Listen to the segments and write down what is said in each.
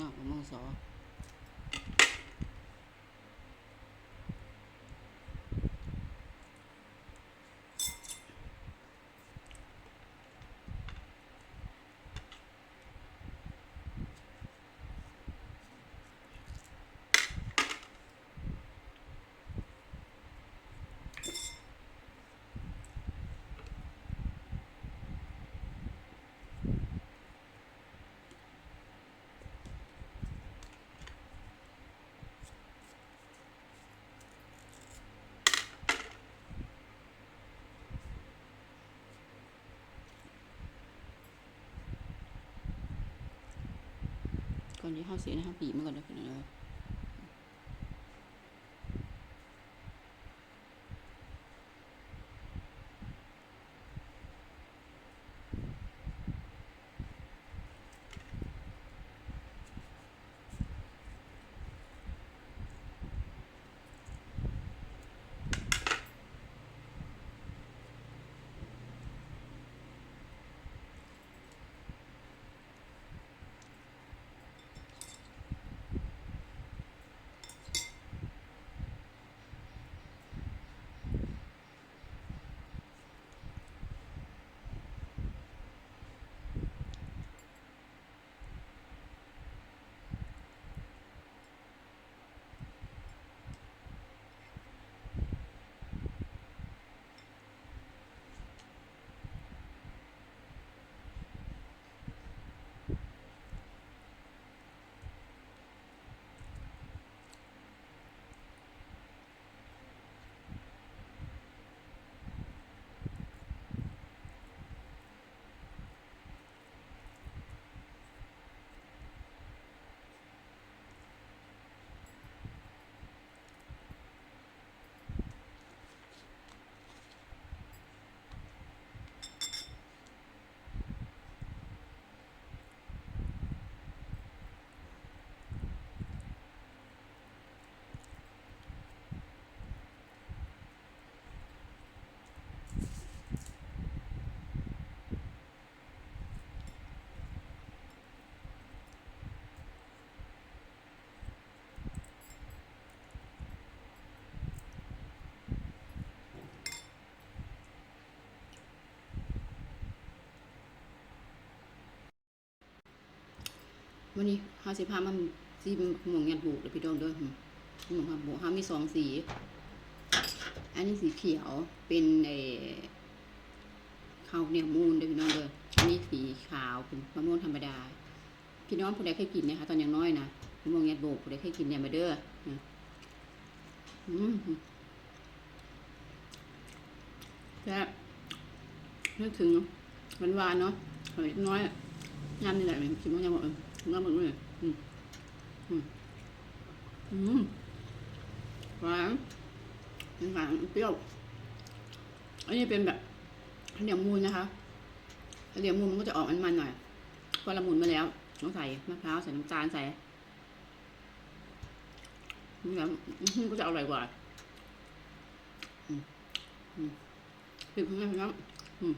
นอกข อนนี้เข้าเสียนะครับปีมาก่อนนะพี่น้อง วันนี้ห้าสิบห้ามันซีมหมวงยันบุกเดี๋ยวพี่ดองด้อหึหมวงยันบุกห้ามีสองสี อันนี้สีเขียวเป็นเอข้าวเหนียวมูนเด้อพี่น้องเด้ออันนี้สีขาวเป็นมะม่วงธรรมดา พี่น้องผู้ใดเคยกินนะคะตอนยังน้อยนะมะม่วงยันบุกผู้ใดเคยกินเนี่ยมาเด้ออืมแซ่บนึกถึงหวานๆเนาะหอยน้อยยำนี่แหละคิดว่ายำหมด เลยยำมดเลยอืมอืมอืมหวานหวานเปรี้ยว อันนี้เป็นแบบข้าวเหนียวมูนนะคะข้าวเหนียวมูนมันก็จะออกมันๆหน่อย พอละมุนมาแล้วต้องใส่มะพร้าวใส่น้ำตาลใส่นี่แล้วมันก็จะอร่อยกว่าอืมอืมคือเพื่อนครับอืม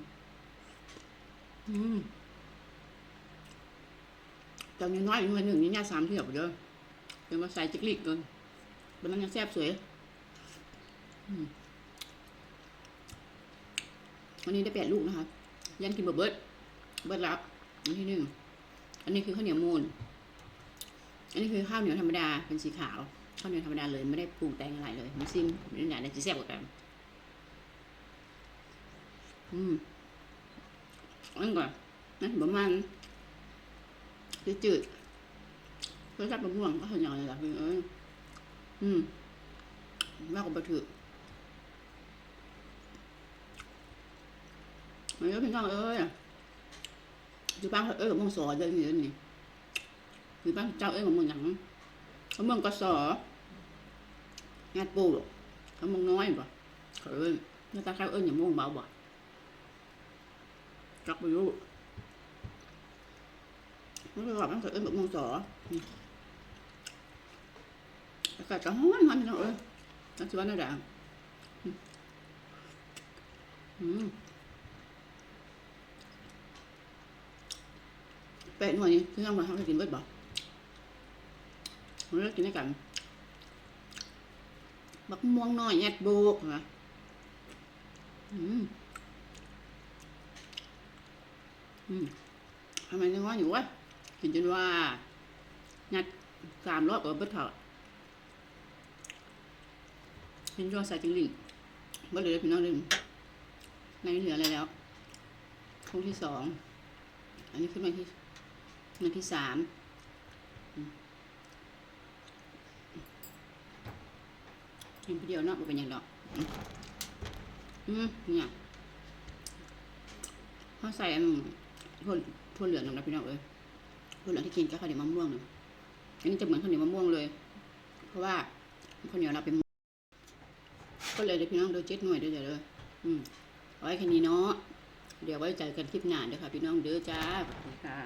อืม ตอนนี้น้อยเงินหนึ่งนี่เนี่ยสามเที่ยวเด้อเป็นมาใส่จิกลิกเกินเป็นมันยังแซ่บสวยวันนี้ได้แปดลูกนะคะยันกินเบิดเบิดเบิดรับอันที่หนึ่งอันนี้คือข้าวเหนียวมูนอันนี้คือข้าวเหนียวธรรมดาเป็นสีขาวข้าวเหนียวธรรมดาเลยไม่ได้ปรุงแต่งอะไรเลยมันซิมนี่แหละจะแซ่บกว่ากันอืมอันนก่อนนั่นประมาณ จืดๆรสชาติมะม่วงก็ข้าวเหนียวเลยล่ะพี่เอ้ยอืมมากกว่าบะถือมันก็เป็นน้องเอ้ยอยู่บ้านเอ้ยกับมงสอเดินอยู่นี่อยู่บ้านเจ้าเอ้ยกับมงหยังเขาเมืองกสองานปูหรอกเขามงน้อยบ่เขาเอ้ยหน้าตาเขาเอ้ยอย่างมงเบาบ่จักไปรู้ มันก็บอกว่าเขาเอ้ยกับมงสอนี่แล้วก็ร้อนฮ้อนพี่น้องเอ้ยนั่นคือว่าน่าด่างอืมแปะหน่วยนี่คือเอามาทำให้กินเบิดบ่มันเลิกกินด้วยกันบักม่วงน้อยแยดโบกนะอืมอืมทำไมยังว่าอยู่วะ กินจนว่า งัดสามรอบกับเบิดเถอะกินจนว่าใส่จิงหลิงเบิดเลยพี่น้องลืมในเหลืออะไรแล้วช่วงที่สอง อันนี้ขึ้นมาที่มาที่สามกินเดียวเนาะบ่เป็นอย่างดอกอืมอืมเนี่ยเขาใส่อันทั่วทั่วเหลืองนะพี่น้องเอ้ย ทั่วเราที่กินก็ข้าวเหนียวมะม่วงนะอันนี้จะเหมือนข้าวเหนียวมะม่วงเลย เพราะว่าข้าวเหนียวเราเป็นก็เลยเดี๋ยวพี่น้องดูเจ็ดหน่วยเดี๋ยเดี๋ยวเลยอืมเอาไว้แค่นี้เนาะเดี๋ยวไว้ใจกันคลิปหน้าเด้อค่ะ พี่น้องเด้อจ้าค่ะ